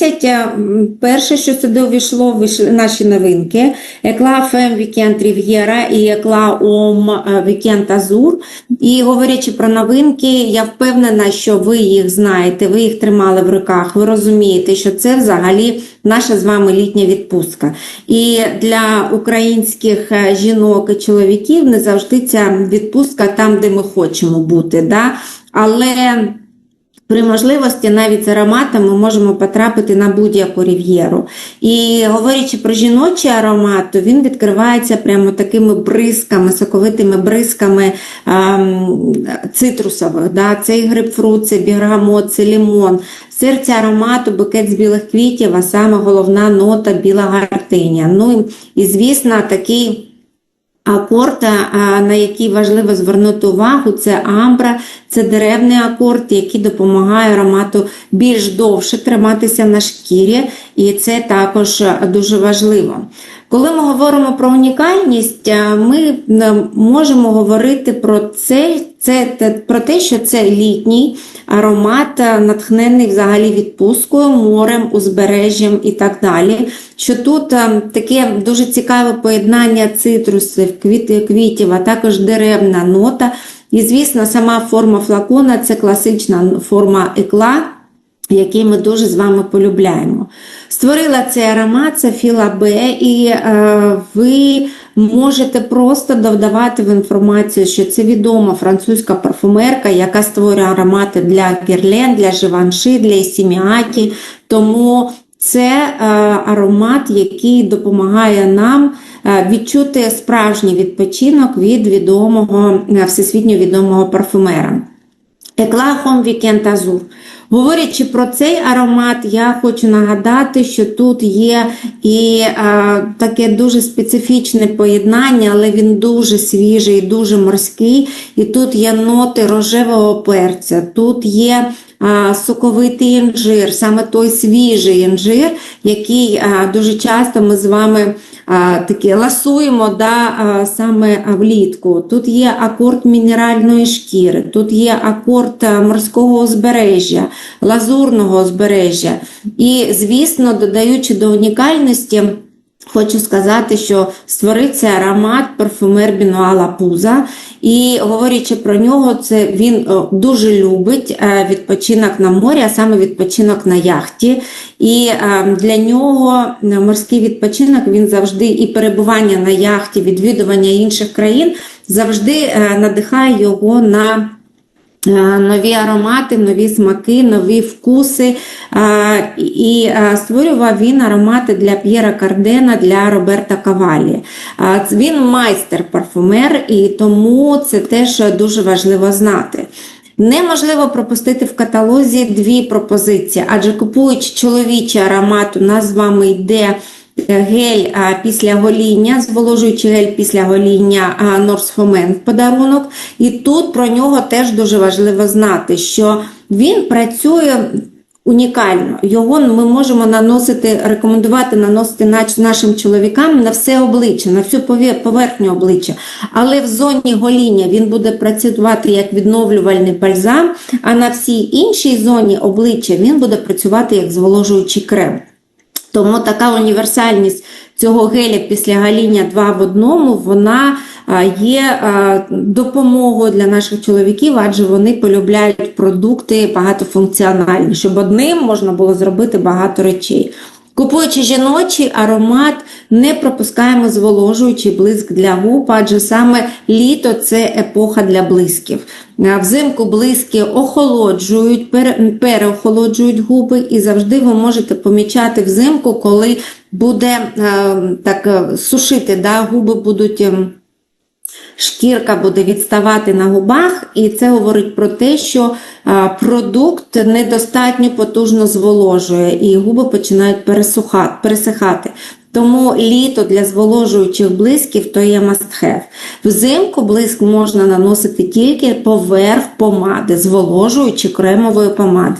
місяць е, м, перше, що сюди увійшло, вийшли наші новинки. Екла Фем Вікенд Рів'єра і Екла Ом Вікенд Азур. І говорячи про новинки, я впевнена, що ви їх знаєте, ви їх тримали в руках, ви розумієте, що це взагалі наша з вами літня відпустка. І для українських е, жінок і чоловіків не завжди ця відпустка там, де ми хочемо бути. Да? Але при можливості навіть з ароматом ми можемо потрапити на будь-яку рів'єру. І говорячи про жіночий аромат, то він відкривається прямо такими бризками, соковитими бризками ем, цитрусових. Да? Це і грейпфрут, це бергамот, це лімон. Серце аромату, букет з білих квітів, а саме головна нота біла гартиня. Ну і, звісно, такий. Акорд, на який важливо звернути увагу, це амбра, це деревний акорд, який допомагає аромату більш довше триматися на шкірі, і це також дуже важливо. Коли ми говоримо про унікальність, ми можемо говорити про це, це про те, що це літній аромат, натхнений взагалі відпусткою, морем, узбережжям і так далі. Що тут таке дуже цікаве поєднання цитрусів, квіт, квітів, а також деревна нота. І, звісно, сама форма флакона це класична форма екла, який ми дуже з вами полюбляємо. Створила цей аромат Софіла Б, і е, ви можете просто додавати в інформацію, що це відома французька парфумерка, яка створює аромати для Герлен, для Живанши, для Сіміакі. Тому це е, аромат, який допомагає нам відчути справжній відпочинок від відомого, е, всесвітньо відомого парфумера. Екла Home Weekend Azur. Говорячи про цей аромат, я хочу нагадати, що тут є і а, таке дуже специфічне поєднання, але він дуже свіжий, дуже морський. І тут є ноти рожевого перця, тут є а, соковитий інжир, саме той свіжий інжир, який а, дуже часто ми з вами а, таке ласуємо да, саме влітку. Тут є акорд мінеральної шкіри, тут є акорд морського узбережжя, лазурного узбережжя. І, звісно, додаючи до унікальності. Хочу сказати, що створив цей аромат парфумер Бінуала Пуза. І говорячи про нього, це він дуже любить е, відпочинок на морі, а саме відпочинок на яхті. І е, для нього е, морський відпочинок він завжди і перебування на яхті, відвідування інших країн завжди е, надихає його на. Е, Нові аромати, нові смаки, нові вкуси. Е, І е, створював він аромати для П'єра Кардена, для Роберта Кавалі. Він майстер-парфумер, і тому це теж дуже важливо знати. Неможливо пропустити в каталозі дві пропозиції, адже купуючи чоловічий аромат, у нас з вами йде гель після гоління, зволожуючий гель після гоління а, Норсфомен в подарунок. І тут про нього теж дуже важливо знати, що він працює. Унікально, його ми можемо наносити, рекомендувати наносити нашим чоловікам на все обличчя, на всю поверхню обличчя. Але в зоні гоління він буде працювати як відновлювальний бальзам, а на всій іншій зоні обличчя він буде працювати як зволожуючий крем. Тому така універсальність цього геля після гаління 2 в одному, вона є допомогою для наших чоловіків, адже вони полюбляють продукти багатофункціональні, щоб одним можна було зробити багато речей. Купуючи жіночий аромат, не пропускаємо зволожуючий блиск для губ, адже саме літо це епоха для блисків. Взимку блиски охолоджують, переохолоджують губи, і завжди ви можете помічати взимку, коли буде е, так е, сушити, да, губи будуть. ем, шкірка буде відставати на губах, і це говорить про те, що продукт недостатньо потужно зволожує, і губи починають пересихати. Тому літо для зволожуючих блисків то є must have. Взимку блиск можна наносити тільки поверх помади, зволожуючи кремової помади.